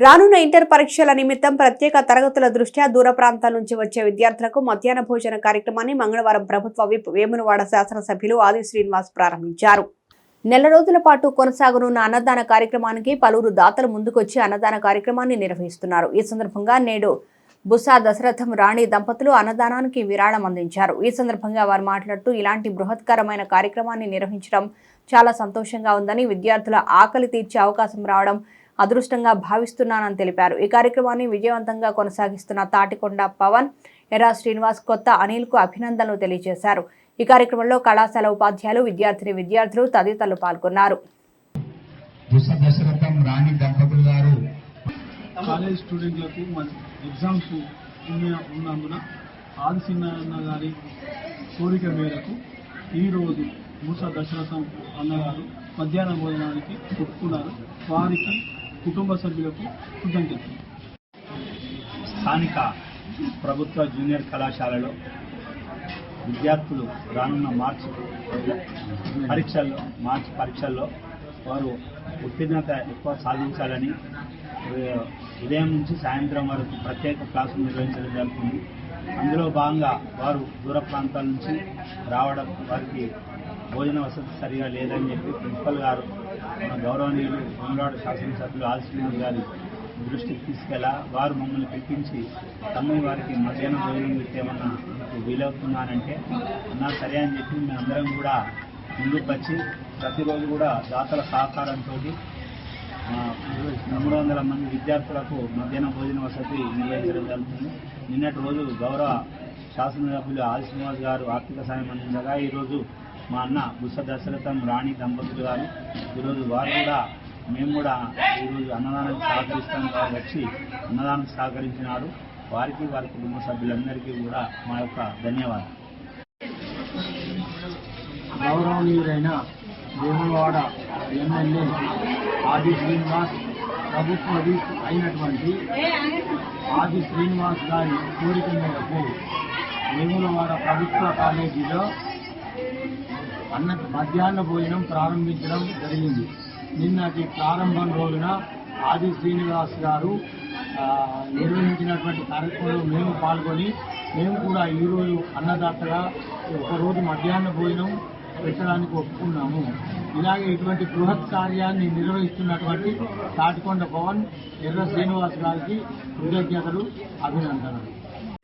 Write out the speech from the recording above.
రానున్న ఇంటర్ పరీక్షల నిమిత్తం ప్రత్యేక తరగతుల దృష్ట్యా దూర ప్రాంతాల నుంచి వచ్చే విద్యార్థులకు మధ్యాహ్న భోజన కార్యక్రమాన్ని మంగళవారం ప్రభుత్వ విప్ వేమునవాడ శాసనసభ్యులు ఆది శ్రీనివాస్ ప్రారంభించారు. నెల రోజుల పాటు కొనసాగనున్న అన్నదాన కార్యక్రమానికి పలువురు దాతలు ముందుకొచ్చి అన్నదాన కార్యక్రమాన్ని నిర్వహిస్తున్నారు. ఈ సందర్భంగా నేడు బుసా దశరథం రాణి దంపతులు అన్నదానానికి విరాళం అందించారు. ఈ సందర్భంగా వారు మాట్లాడుతూ ఇలాంటి బృహత్కరమైన కార్యక్రమాన్ని నిర్వహించడం చాలా సంతోషంగా ఉందని విద్యార్థుల ఆకలి తీర్చే అవకాశం రావడం అదృష్టంగా భావిస్తున్నానని తెలిపారు. ఈ కార్యక్రమాన్ని విజయవంతంగా కొనసాగిస్తున్న తాటికొండ పవన్ ఎర్రా శ్రీనివాస్ కొత్త అనిల్కు అభినందనలు తెలియజేశారు. ఈ కార్యక్రమంలో కళాశాల ఉపాధ్యాయులు విద్యార్థిని విద్యార్థులు తదితరులు పాల్గొన్నారు. బుస దశరథం రాణి దంపతులు గారు. కాలేజ్ స్టూడెంట్లకు మన ఎగ్జామ్స్ ఉన్న ఉన్నందున ఆదిశీనారాయణ గారి కోరిక మేరకు ఈరోజు మూస దశరథం అన్నగారు మధ్యాహ్న భోజనానికి ఒప్పుకున్నారు. వారికి కుటుంబ సభ్యులకు కృతజ్ఞతలు. స్థానిక ప్రభుత్వ జూనియర్ కళాశాలలో విద్యార్థులు రానున్న మార్చి పరీక్షల్లో మార్చి పరీక్షల్లో వారు ఉత్తీర్ణత ఎక్కువ సాధించాలని ఉదయం నుంచి సాయంత్రం వరకు ప్రత్యేక క్లాసులు నిర్వహించడం జరుగుతుంది. అందులో భాగంగా వారు దూర ప్రాంతాల నుంచి రావడం వారికి భోజన వసతి సరిగా లేదని చెప్పి ప్రిన్సిపల్ గారు గౌరవనీయులు వేములవాడ శాసనసభ్యులు ఆదిశ్రీనాథ్ గారి దృష్టికి తీసుకెళ్ళా వారు మమ్మల్ని పిలిపించి తమ్ముని వారికి మధ్యాహ్నం భోజనం పెట్టేమన్నా మీకు వీలవుతున్నానంటే అన్నా సరే అని చెప్పి మేమందరం కూడా ముందుకు వచ్చి ప్రతిరోజు కూడా దాతల సహకారంతో మూడు వందల మంది విద్యార్థులకు మధ్యాహ్న భోజన వసతి నిర్వహించడం జరుగుతుంది. నిన్నటి రోజు గౌరవ శాసనసభ్యులు ఆది శ్రీనివాస్ గారు ఆర్థిక సాయం అందించగా ఈరోజు మా అన్న బుస దశరథం రాణి దంపతులు గారు. ఈరోజు వారు కూడా మేము కూడా ఈరోజు అన్నదానానికి సహకరిస్తాం వారు వచ్చి అన్నదానం సహకరించినారు. వారికి వారి కుటుంబ సభ్యులందరికీ కూడా మా యొక్క ధన్యవాదాలు. గౌరవనీయులైన వేములవాడ ఎమ్మెల్యే ఆది శ్రీనివాస్ ప్రభుత్వ అయినటువంటి ఆది శ్రీనివాస్ గారి కోరిక మేరకు వేములవాడ ప్రభుత్వ కాలేజీలో అన్న మధ్యాహ్న భోజనం ప్రారంభించడం జరిగింది. నిన్నటి ప్రారంభం రోజున ఆది శ్రీనివాస్ గారు నిర్వహించినటువంటి కార్యక్రమంలో మేము పాల్గొని మేము కూడా ఈరోజు అన్నదాతగా ఒకరోజు మధ్యాహ్న భోజనం పెట్టడానికి ఒప్పుకున్నాము. ఇలాగే ఇటువంటి బృహత్ కార్యాన్ని నిర్వహిస్తున్నటువంటి తాటికొండ పవన్ ఎర్ర శ్రీనివాస్ గారికి కృతజ్ఞతలు అభినందనలు.